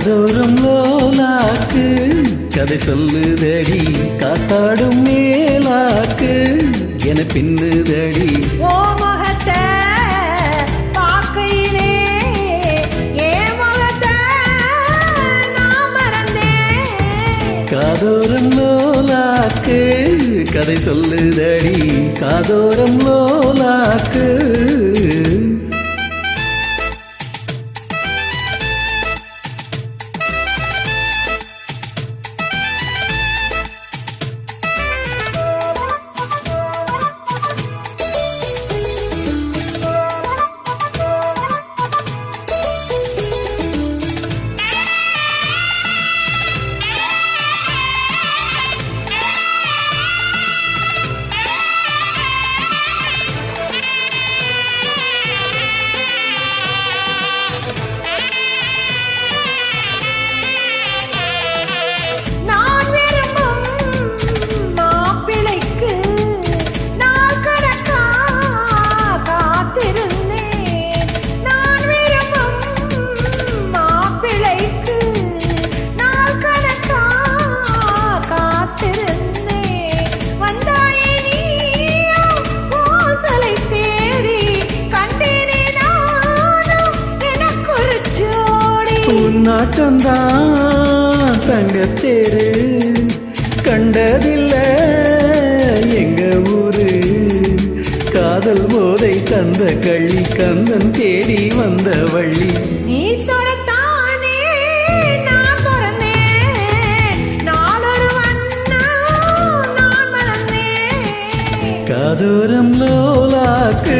காதோரம் லோலாக்கு. கதை சொல்லுதடி காத்தாடும் மேலாக்கு. என பின்னுதடி. ஓ முகத்தை பார்க்கையிலே காதோரம் லோலாக்கு. கதை சொல்லுதடி காதோரம் லோலாக்கு. உன்னாட்டம்தான் தங்கத்தேரு கண்டதில்ல எங்க ஊரு. காதல் போதை தந்த கள்ளி கந்தன் தேடி வந்த வள்ளி. நீ காதோரம் லோலாக்கு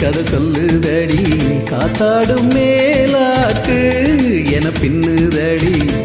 கதை சொல்லுதடி காத்தாடும் மேலாக்கு. பின்னுதடி.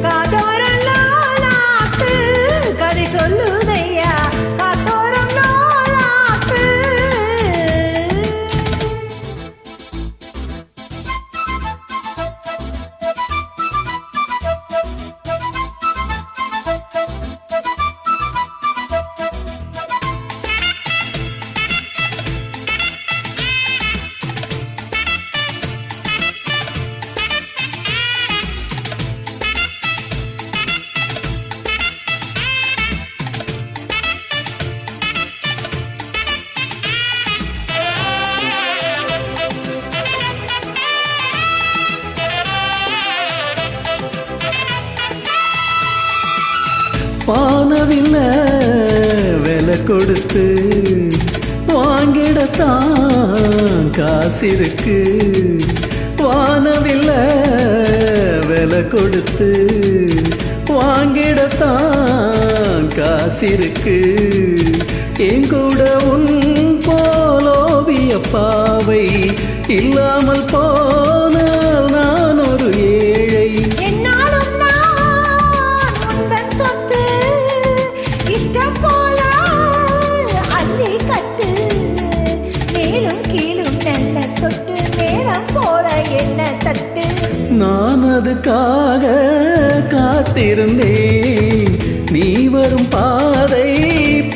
பானவில்லை விலை கொடுத்து வாங்கிடத்தான் காசிருக்கு வானவில்ல விலை கொடுத்து வாங்கிடத்தான் காசிருக்கு என் கூட உன் போலோவிய பாவை இல்லாமல் போ நான் அதுக்காக காத்திருந்தேன். நீ வரும் பாதை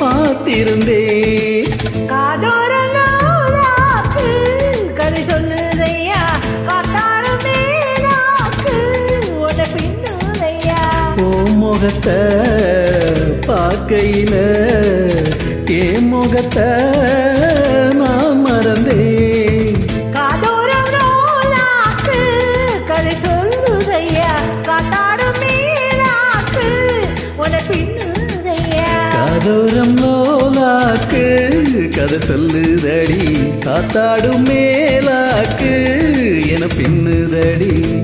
பார்த்திருந்தேன். முகத்தை பார்க்கையில ஏ முகத்தை பின்னுதையா லோலாக்கு கதை சொல்லுதடி காத்தாடும் மேலாக்கு. என பின்னுதடி.